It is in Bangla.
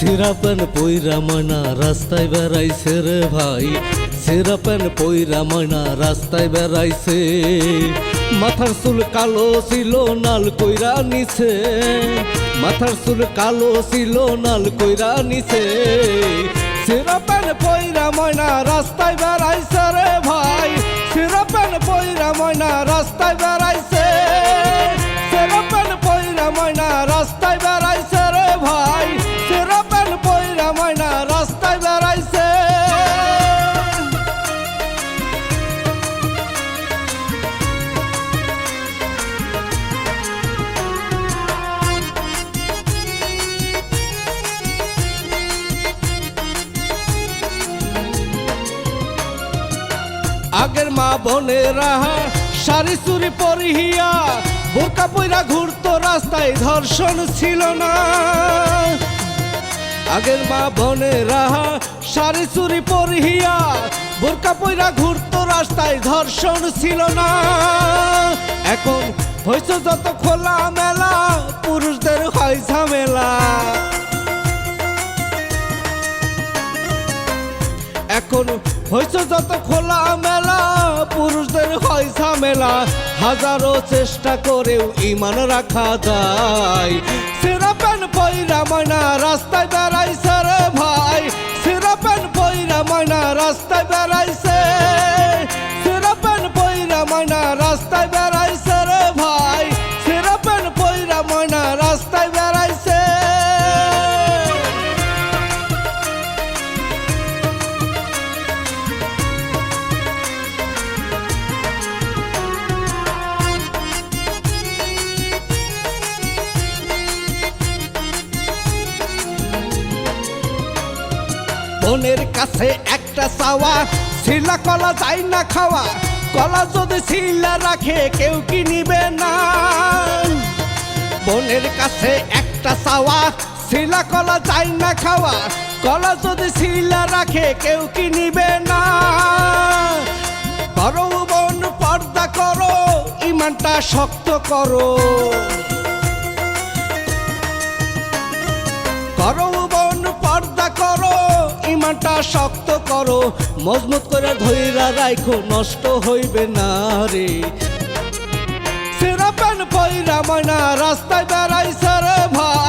সিরাপেন পইরা ময়না, রাস্তায় বেড়াইছে রে ভাই। সিরাপেন পইরা ময়না, রাস্তায় বেড়াইছে। মাথার চুল কালো ছিল, নাল কইরা নিছে। মাথার চুল কালো ছিল, নাল কইরা নিছে। সিরাপেন পইরা ময়না, রাস্তায় বেড়াইছে রে ভাই। সিরাপেন পইরা ময়না, রাস্তায় বেড়াইছে। আগের মা বোনেরা সারি চুরি পরিহিয়া বোরকা পইরা ঘুরতো, রাস্তায় ধর্ষণ ছিল না। আগের মা বোনেরা সারি চুরি পরিহিয়া বোরকা পইরা ঘুরতো, রাস্তায় ধর্ষণ ছিল না। এখন হয়েছে যত খোলা মেলা, পুরুষদের হয় ঝামেলা। এখন হয়েছে যত খোলা মেলা, পুরুষদের হয় ঝামেলা। হাজারো চেষ্টা করেও ইমান রাখা যায়। সিরাপেন পয়রা ময়না রাস্তায় বেড়াইছে রে ভাই। সিরাপেন পয়রা ময়না রাস্তায় বেড়াইছে। বোনের কাছে একটা চাওয়া। শিলা কলা যায় না খাওয়া, কলা যদি শিলা রাখে, কেউ কি নিবে না? বোনের কাছে একটা চাওয়া, শিলা কলা যায় না খাওয়া, কলা যদি শিলা রাখে, কেউ কি নিবে না? করো বোন পর্দা করো, ইমানটা শক্ত করো। করো ইমানটা শক্ত করো, মজবুত করে ধৈরা রাখো নষ্ট হইবে না রে। সেরা প্যান পয়রা ময়না, রাস্তায় বেড়াই সারে ভাই।